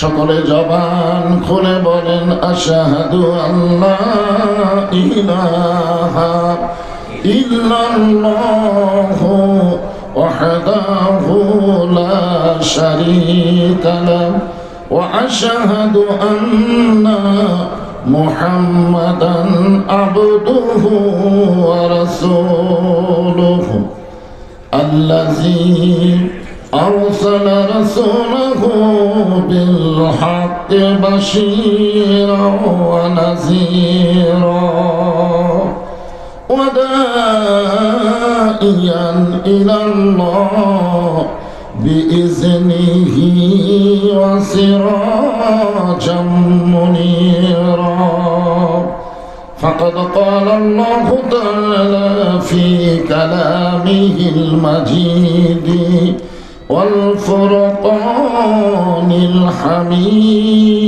সকলে জবান খুলে বলেন, আশাহাদু আল্লাহ ইলাহা ইল্লাল্লাহু ওয়াহদাহু লা শারীকা লাহু ওয়া আশহাদু আন্না মুহাম্মাদান আবদুহু ওয়া রাসূলুহু আল্লাযী أرسل رسوله بالحق بشيرا ونذيرا ودائيا إلى الله بإذنه وسراجا منيرا. فقد قال الله تعالى في كلامه المجيد والفرقان الحميد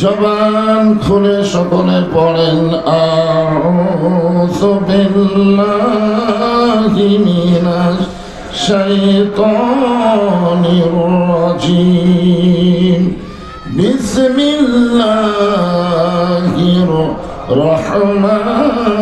জবান খুলে সকলে পড়েন আউযু বিল্লাহি মিনাশ শাইতানির রাজিম বিসমিল্লাহির রহমানির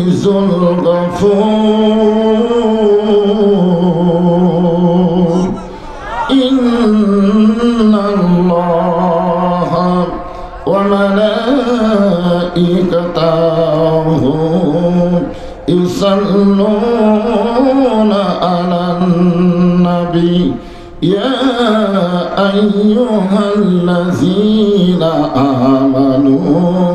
الغفور إن الله وملائكته يصلون على النبي يا أيها الذين آمنوا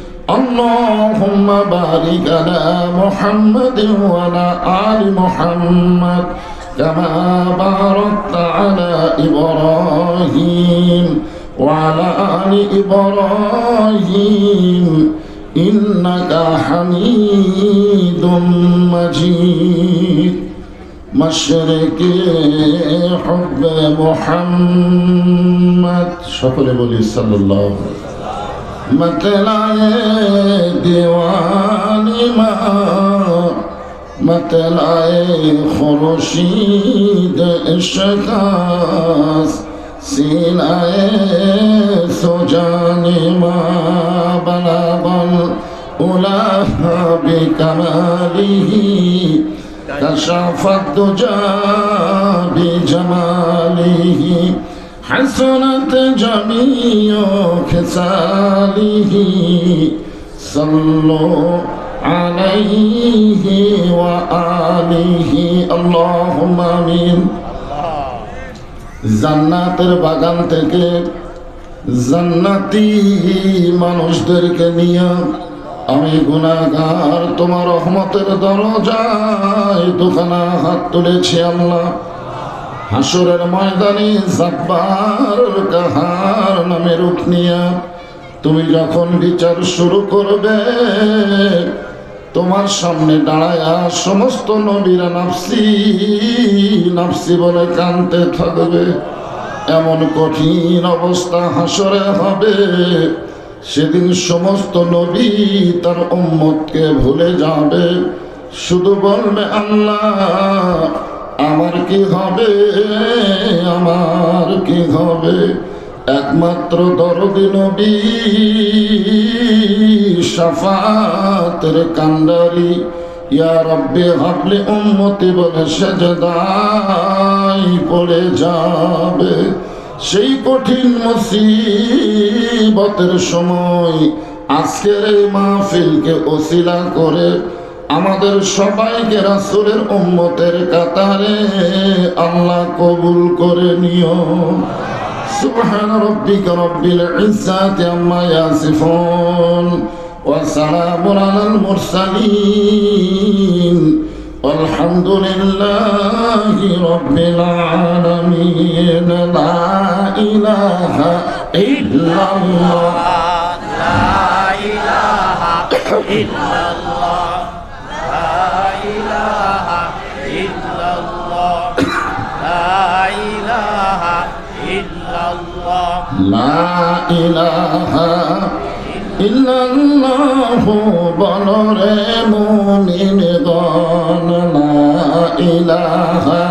اللهم بارك على محمد وعلى آل محمد كما باركت على إبراهيم وعلى آل إبراهيم إنك حميد مجيد مشرك حب محمد شكرا لله صلى الله عليه وسلم मतलाए दीवानी माँ मतलाए खुरशीद इश्कास सिलाए सुजानी माँ बलाबन उलाह बिकमाली कशफत जा बिजमाली حسنت جميع خصاله صلوا عليه وآله اللهم آمين জান্নাতের বাগান থেকে জান্নাতি মানুষদেরকে নিয়ে আমি গুনাগার তোমার রহমতের দরজায় দোকানা হাত তুলেছি আল্লাহ হাসুরের ময়দানে জাব্বার কাহার নামে রূপ নিয়া তুমি যখন বিচার শুরু করবে, তোমার সামনে দাঁড়ায় সমস্ত নবীরা নাফসি নাফসি বলে কানতে থাকবে। এমন কঠিন অবস্থা হাসরে হবে, সেদিন সমস্ত নবী তার উম্মতকে ভুলে যাবে। শুধু বলবে, আল্লাহ আমার কি হবে? আমার কি হবে? একমাত্র দরদি নবী সাফাতের কান্ডারি। ইয়া রব্বে হাবলে উম্মতি বলে সেজদাই পড়ে যাবে। সেই কঠিন মুসিবতের সময় আজকের এই মাহফিলকে ওসিলা করে আমাদের সবাইকে রাসূলের উম্মতের কাতারে আল্লাহ কবুল করে নিও سبحان ربك رب العزة عما يصفون وسلام على المرسلين والحمد لله رب العالمين لا إله إلا الله لا إله إلا الله বলরে মুমিন গণ লা ইলাহা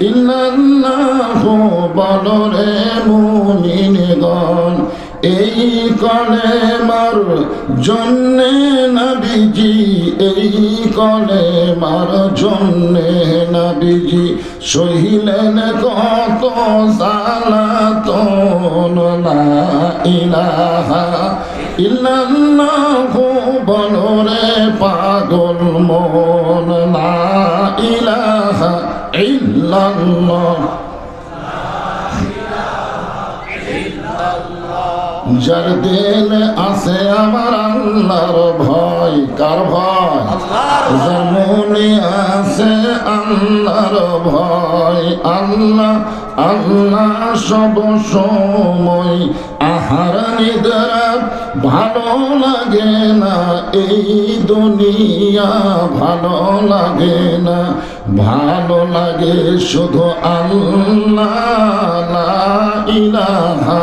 ইল্লাল্লাহ মুমিন গণ এই কলে মার জন্যে নবীজি, এই কলে মার জন্যে নবীজি, সহিলেন কত সালাতন, লা ইলাহা ইল্লাল্লাহু বলরে পাগল মন, লা ইলাহা ইল্লাল্লাহ। যার দিল আছে আমার আল্লাহর ভয় কার ভয়? যার মনে আছে আল্লাহর ভয় আল্লাহ আল্লাহ সব সময় আহার নিদ্রা ভালো লাগে না এই দুনিয়া ভালো লাগে না। ভালো লাগে শুধু আল্লাহ ইলাহা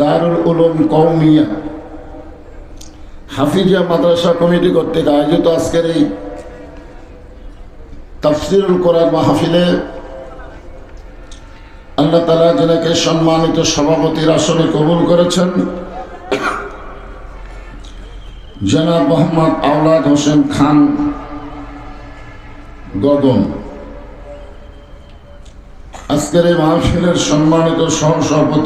দারুল উলুম কওমিয়া। হাফিজিয়া মাদ্রাসা কমিটি কর্তৃক আয়োজিত আজকের এই তাফসিরুল কোরআন মাহফিলে আল্লাহ তালা যেনাকে সম্মানিত সভাপতির আসনে কবুল করেছেন, জনাব মোহাম্মদ আওলাদ হোসেন খান গগন। আজকের এই মাহফিলের সম্মানিত সহ সভাপতি